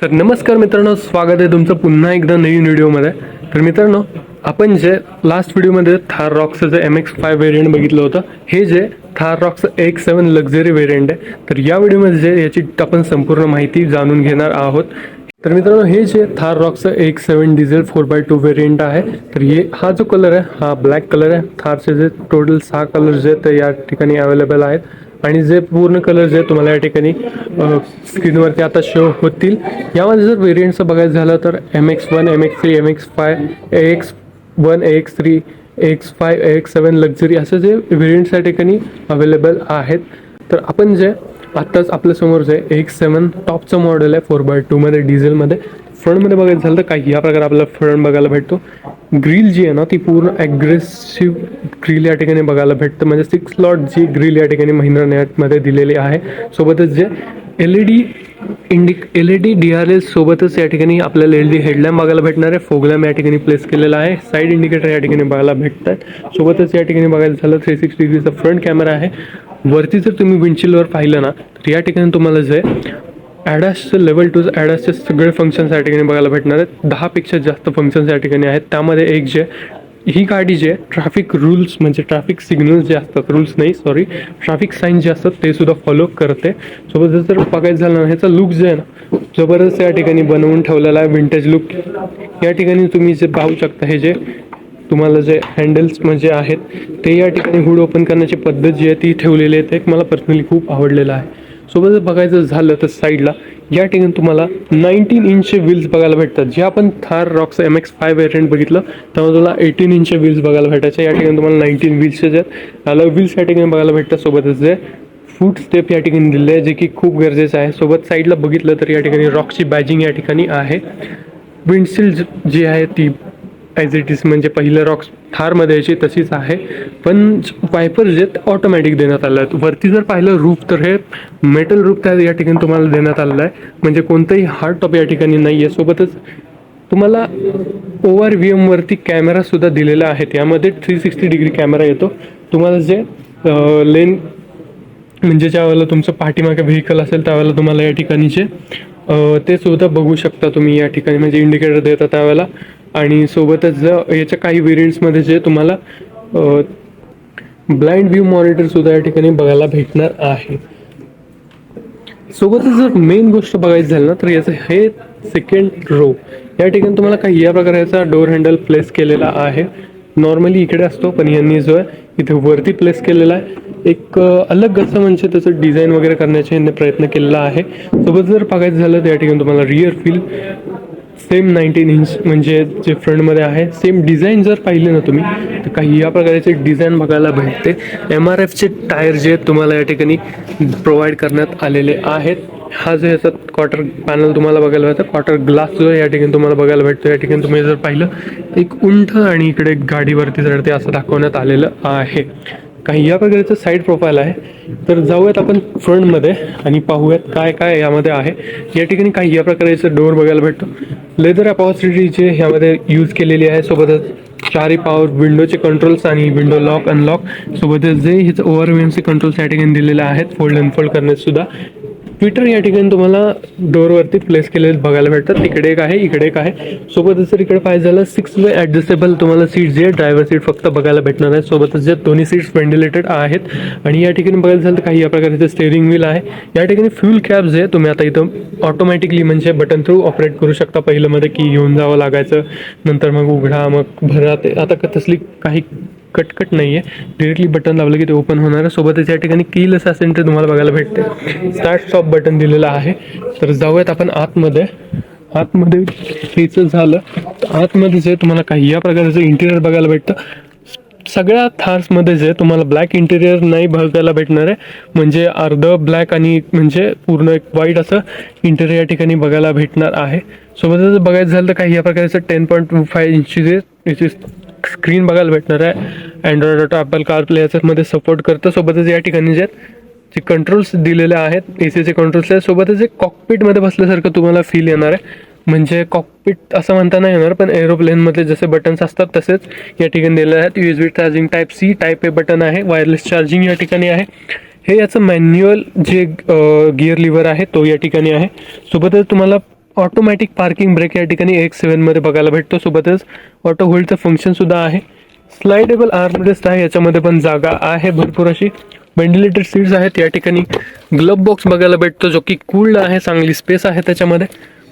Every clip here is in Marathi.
तर नमस्कार मित्रांनो स्वागत आहे तुमचं पुन्हा एकदा नवीन व्हिडिओमध्ये. तर मित्रांनो आपण जे लास्ट व्हिडिओमध्ये थार रॉक्सचं जे एम एक्स फाय व्हेरियंट बघितलं होतं हे जे थार रॉक्सचं एक्स सेवन लक्झरी व्हेरियंट आहे तर या व्हिडिओमध्ये जे याची आपण संपूर्ण माहिती जाणून घेणार आहोत. तर मित्रांनो हे जे थार रॉक्सचं एक seven diesel four by two variant आहे तर हे हा जो कलर आहे हा ब्लॅक कलर आहे. थारचे जे टोटल सहा कलर जे आहेत ते या ठिकाणी अवेलेबल आहेत. आणि जे पूर्ण कलर जे तुम्हाला या ठिकाणी स्क्रीनवरती आता शो होतील. यामध्ये जर व्हेरियंटचं बघायचं झालं तर M X one M X three M X five A X one A X three X five A X seven luxury असे जे व्हेरियंट्स या ठिकाणी अवेलेबल आहेत. तर आपण जे आत्ताच आपल्यासमोर जे एक्स सेवन टॉपचं मॉडेल आहे फोर बाय टूमध्ये डिझेलमध्ये फ्रंटमध्ये बघायचं झालं तर काही या प्रकारे आपल्याला फ्रंट बघायला भेटतो. ग्रिल जी आहे ना ती पूर्ण ॲग्रेसिव्ह ग्रिल या ठिकाणी बघायला भेटतं. म्हणजे सिक्स स्लॉट जी ग्रिल या ठिकाणी महिंद्रा नेटमध्ये दिलेली आहे. सोबतच जे L E D Indic L E D D R L सोबतच या ठिकाणी आपल्याला एल डी हेडलॅम्प बघायला भेटणार आहे. फोगलॅम्प या ठिकाणी प्लेस केलेला आहे. साईड इंडिकेटर या ठिकाणी बघायला भेटतात. सोबतच या ठिकाणी बघायला झालं थ्री सिक्स डिग्रीचा फ्रंट कॅमेरा आहे. वरती जर तुम्ही विंडशिल्डवर पाहिलं ना तर या ठिकाणी तुम्हाला जे ॲडासचं लेवल टू ॲडासचे सगळे फंक्शन्स या ठिकाणी बघायला भेटणार आहेत. दहापेक्षा जास्त फंक्शन्स या ठिकाणी आहेत. त्यामध्ये एक जे ही गाडी जे ट्रॅफिक रूल्स म्हणजे ट्रॅफिक सिग्नल्स जे असतात रूल्स नाही सॉरी ट्रॅफिक साईन जे असतात ते सुद्धा फॉलो करते. सोबत जर बघायचं झालं ना ह्याचा लुक जे आहे ना जबरदस्त या ठिकाणी बनवून ठेवलेला आहे विंटेज लुक या ठिकाणी तुम्ही जे पाहू शकता हे जे तुम्हाला जे हँडल्स म्हणजे आहेत ते या ठिकाणी हुड ओपन करण्याची पद्धत जी आहे ती ठेवलेली आहे. ते एक मला पर्सनली खूप आवडलेलं आहे. सोबत बघायचं झालं तर साईडला या ठिकाणी तुम्हाला नाईन्टीन इंचचे व्हील्स बघायला भेटतात. जे आपण Thar Roxx M X five variant बघितलं त्यामुळे तुला एटीन इंचचे व्हील्स बघायला भेटायचे. या ठिकाणी तुम्हाला नाईन्टीन व्हील्सचे जे आहेत व्हील्स या ठिकाणी बघायला भेटतात. सोबतच जे फूट स्टेप या ठिकाणी दिले आहे जे की खूप गरजेचं आहे. सोबत साईडला बघितलं तर या ठिकाणी रॉकची बॅजिंग या ठिकाणी आहे. विंडशील्ड जी आहे ती ॲज इट इज म्हणजे पहिलं रॉक्स थारमध्ये याची तशीच आहे. पण वायपर जे ऑटोमॅटिक देण्यात आलं आहे वरती जर पाहिलं रूप तर हे मेटल रूफ त्या या ठिकाणी तुम्हाला देण्यात आलेलं आहे. म्हणजे कोणतंही हार्ड टॉप या ठिकाणी नाही आहे सोबतच तुम्हाला ओव्हर व्ही एमवरती कॅमेरासुद्धा दिलेला आहे. यामध्ये थ्री सिक्स्टी डिग्री कॅमेरा येतो. तुम्हाला जे लेन म्हणजे ज्यावेळेला तुमचं पाठीमागे व्हेकल असेल त्यावेळेला तुम्हाला या ठिकाणीचे जे ते सुद्धा बघू शकता तुम्ही या ठिकाणी. म्हणजे इंडिकेटर देता त्यावेळेला. आणि सोबतच याच्या काही व्हेरियंट्समध्ये जे तुम्हाला ब्लाइंड व्ह्यू मॉनिटरसुद्धा या ठिकाणी बघायला भेटणार आहे. सोबतच जर मेन गोष्ट बघायची झाली ना तर याचं हे सेकंड रो या ठिकाणी तुम्हाला काही या प्रकारचा याचा डोर हँडल प्लेस केलेला आहे. नॉर्मली इकडे असतो पण यांनी जो आहे इथे वरती प्लेस केलेला आहे. एक अलग असं म्हणजे त्याचं डिझाईन वगैरे करण्याचे यांनी प्रयत्न केलेला आहे. सोबत जर बघायचं झालं तर या ठिकाणी तुम्हाला rear wheel same nineteen inch म्हणजे जे फ्रंटमध्ये आहे सेम डिझाईन जर पाहिले ना तुम्ही तर काही या प्रकारचे डिझाईन बघायला भेटते. एम आर एफचे टायर जे आहेत तुम्हाला या ठिकाणी प्रोव्हाइड करण्यात आलेले आहेत. हा जो याचा क्वार्टर पॅनल तुम्हाला बघायला भेटतं क्वार्टर ग्लास जो आहे या ठिकाणी तुम्हाला बघायला भेटतो. या ठिकाणी तुम्ही जर पाहिलं एक उंठ आणि इकडे गाडीवरती चढते असं दाखवण्यात आलेलं आहे. काही या प्रकारचं साईड प्रोफाईल आहे. तर जाऊयात आपण फ्रंटमध्ये आणि पाहूयात काय काय यामध्ये आहे. या ठिकाणी काही या प्रकारचं डोअर बघायला भेटतो. लेदर अपॉसिटी जे ह्यामध्ये यूज केलेली आहे. सोबतच चारी पॉवर विंडोचे कंट्रोल्स आणि विंडो लॉक अनलॉक सोबतच जे ह्याचं ओव्हर व्हीएमचे कंट्रोल्स या ठिकाणी दिलेले आहेत. फोल्ड अनफोल्ड करण्यात सुद्धा. ट्विटर या ठिकाणी तुम्हाला डोअरवरती प्लेस केलेले बघायला भेटतात. तिकडे एक आहे इकडे एक आहे. सोबतच जर इकडे पाहिजे झालं सिक्स वे ॲडजस्टेबल तुम्हाला सीट जे ड्रायव्हर सीट फक्त बघायला भेटणार आहे. सोबतच जे दोन्ही सीट्स व्हेंटिलेटेड आहेत. आणि या ठिकाणी बघायला झालं तर काही या प्रकारचे स्टेअरिंग व्हील आहे या ठिकाणी फ्यूल कॅब जे तुम्ही आता इथं ऑटोमॅटिकली म्हणजे बटन थ्रू ऑपरेट करू शकता. पहिलं मध्ये की घेऊन जावं लागायचं. नंतर मग उघडा मग भरा. ते आता क- तसली काही कटकट नाही आहे डिरेक्टली बटन लावलं की ते ओपन होणार आहे. सोबतच या ठिकाणी असं असें तुम्हाला बघायला भेटते स्टार्ट स्टॉप बटन दिलेलं आहे. तर जाऊयात आपण आतमध्ये. आतमध्ये हेच झालं. तर आतमध्ये जे तुम्हाला काही या प्रकारचं इंटिरियर बघायला भेटतं. सगळ्या थार्समध्ये जे तुम्हाला ब्लॅक इंटेरियर नाही बघायला भेटणार आहे. म्हणजे अर्ध ब्लॅक आणि म्हणजे पूर्ण एक व्हाईट असं इंटेरियर या ठिकाणी बघायला भेटणार आहे. सोबतच बघायचं झालं तर काही या प्रकारचं टेन पॉईंट टू फाय इंची जे स्क्रीन बघायला भेटणार आहे. Android Auto Apple Car Play याच्यामध्ये सपोर्ट करतं. सोबतच या ठिकाणी जे जे कंट्रोल्स दिलेले आहेत ए सीचे कंट्रोल्स आहेत सोबतच एक कॉकपीटमध्ये बसल्यासारखं तुम्हाला फील येणार आहे. म्हणजे कॉकपिट असं म्हणता नाही येणार पण एरोप्लेनमधले जसे बटन्स असतात तसेच या ठिकाणी दिलेले आहेत. U S B charging type C type A button आहे वायरलेस चार्जिंग या ठिकाणी आहे. हे याचं मॅन्युअल जे गिअर लिव्हर आहे तो या ठिकाणी आहे. सोबतच तुम्हाला ऑटोमॅटिक पार्किंग ब्रेक या ठिकाणी एक्स सेवनमध्ये बघायला भेटतो. सोबतच ऑटो होल्डचं फंक्शनसुद्धा आहे. स्लाइडेबल आर्मरेस्ट आहे याच्यामध्ये पण जागा आहे भरपूर अशी. व्हेंटिलेटेड सीट्स आहेत या ठिकाणी. ग्लब बॉक्स बघायला भेटतो जो की कूल्ड आहे चांगली स्पेस आहे त्याच्यामध्ये.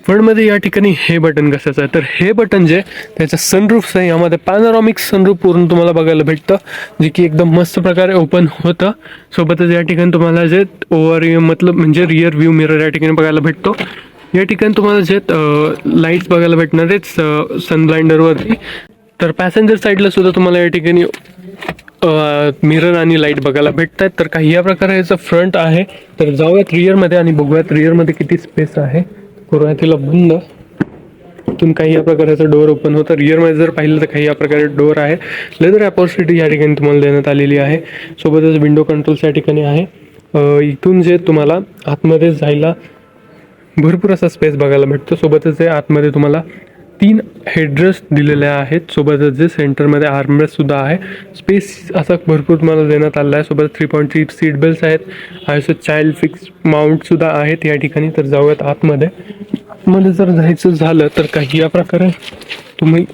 फ्रंटमध्ये या ठिकाणी हे बटन कशाचं आहे. तर हे बटन जे त्याचं सनरूफ्स आहे यामध्ये पॅनोरॉमिक सनरूफ पूर्ण तुम्हाला बघायला भेटतं. जे की एकदम मस्त प्रकारे ओपन होतं. सोबतच या ठिकाणी तुम्हाला जे ओव्हर मतलब म्हणजे रिअर व्ह्यू मिरर या ठिकाणी बघायला भेटतो. या ठिकाणी तुम्हाला जे लाईट्स बघायला भेटणार आहेत सनब्लाइंडरवरती तर पॅसेंजर साईडला सुद्धा तुम्हाला या ठिकाणी मिरर आणि लाइट बघायला भेटतात तर काही या प्रकारे याचं फ्रंट आहे. तर जाऊयात रिअरमध्ये आणि बघूयात रिअरमध्ये किती स्पेस आहे. करूया तिला बंद. इथून काही या प्रकारचा डोअर ओपन होतं. रिअरमध्ये जर पाहिलं तर काही या प्रकारे डोअर आहे. लेदर अपॉर्च्युनिटी या ठिकाणी तुम्हाला देण्यात आलेली आहे. सोबतच विंडो कंट्रोल्स या ठिकाणी आहे. इथून जे तुम्हाला आतमध्ये जायला भरपूर असा स्पेस बघायला भेटतो. सोबतच जे आतमध्ये तुम्हाला तीन हेडरेस्ट दिलेले आहेत. सोबतच जे सेंटरमध्ये आर्मरेस्टसुद्धा आहे. स्पेस असा भरपूर तुम्हाला देण्यात आला आहे. सोबत three point three seat belts आहेत. आयसो चाइल्ड फिक्स माउंटसुद्धा आहेत. या ठिकाणी तर जाऊयात आतमध्ये. आतमध्ये जर जायचं झालं तर काही या प्रकारे तुम्ही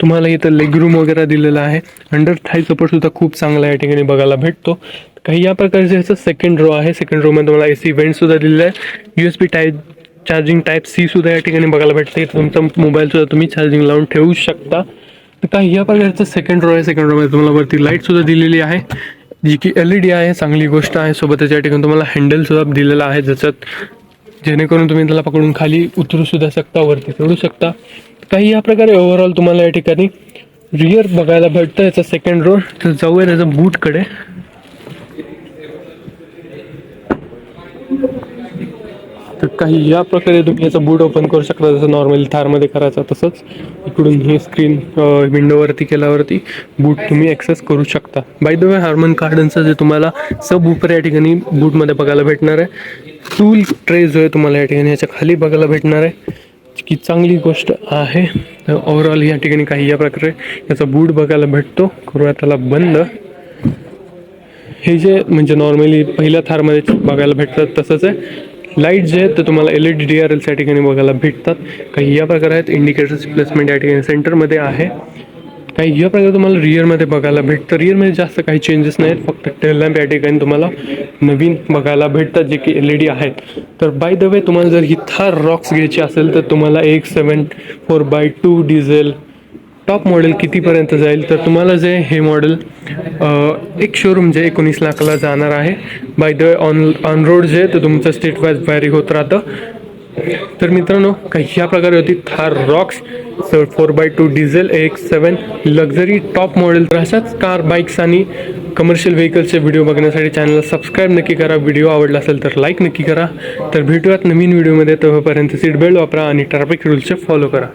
तुम्हाला इथं लेग रूम वगैरे दिलेला आहे. अंडर थाय सपोर्टसुद्धा खूप चांगला या ठिकाणी बघायला भेटतो. काही या प्रकारचे ह्याचं सेकंड रो आहे. सेकंड रोमध्ये तुम्हाला ए सी इव्हेंटसुद्धा दिलेलं आहे. U S B type charging type C सुद्धा या ठिकाणी बघायला भेटते. तुमचा मोबाईल सुद्धा तुम्ही चार्जिंग लावून ठेवू शकता. तर काही या प्रकारचं सेकंड रो आहे. सेकंड रोमध्ये तुम्हाला वरती लाइट सुद्धा दिलेली आहे. जी की एल ई डी आहे चांगली गोष्ट आहे. सोबतच या ठिकाणी तुम्हाला हँडलसुद्धा दिलेला आहे. ज्याच्यात जेणेकरून तुम्ही त्याला पकडून खाली उतरू सुद्धा शकता वरती चढू शकता. काही या प्रकारे ओव्हरऑल तुम्हाला या ठिकाणी रिअर बघायला भेटतं. याचा सेकंड रो तर जाऊया त्याचा बूटकडे तर काही या प्रकारे तुम्ही याचा बूट ओपन करू शकता जसं नॉर्मली थारमध्ये करायचं तसंच. इकडून ही स्क्रीन विंडोवरती केल्यावरती बूट तुम्ही ॲक्सेस करू शकता. बाय द वे हार्मन कार्डनचं जे तुम्हाला सब उपर या ठिकाणी बूटमध्ये बघायला भेटणार आहे. टूल ट्रे जो आहे तुम्हाला या ठिकाणी याच्या खाली बघायला भेटणार आहे. की चांगली गोष्ट आहे. तर ओव्हरऑल या ठिकाणी काही या प्रकारे याचा बूट बघायला भेटतो. करूया त्याला बंद. हे जे म्हणजे नॉर्मली पहिल्या थारमध्ये बघायला भेटतात तसंच आहे. लाइट जे आहेत ते तुम्हाला L E D D R एलच्या ठिकाणी बघायला भेटतात. काही या प्रकार आहेत. इंडिकेटर्स प्लेसमेंट या ठिकाणी सेंटरमध्ये आहे. काही या प्रकारे तुम्हाला रिअरमध्ये बघायला भेटतं. रिअरमध्ये जास्त काही चेंजेस नाहीत. फक्त टेल लॅम्प या ठिकाणी तुम्हाला नवीन बघायला भेटतात जे की एल ई डी आहेत. तर बाय द वे तुम्हाला जर ही थार रॉक्स घ्यायची असेल तर तुम्हाला एक seven four by two diesel top model कितीपर्यंत जाईल? तर तुम्हाला जे हे मॉडेल एक शोरूम जे एकोणीस लाखाला जाणार आहे. By the on on road जे तर तुमचं स्टेट वाईज व्हॅरी होत राहतं. तर मित्रांनो काही ह्या प्रकारे होती Thar Roxx four by two diesel एक सेवन लक्झरी टॉप मॉडेल तर अशाच कार बाईक्स आणि कमर्शियल व्हेकल्सचे व्हिडिओ बघण्यासाठी चॅनलला सबस्क्राईब नक्की करा. व्हिडिओ आवडला असेल तर लाईक नक्की करा. तर भेटूयात नवीन व्हिडिओमध्ये तोपर्यंत सीट बेल्ट वापरा आणि ट्रॅफिक रूल्सचे फॉलो करा.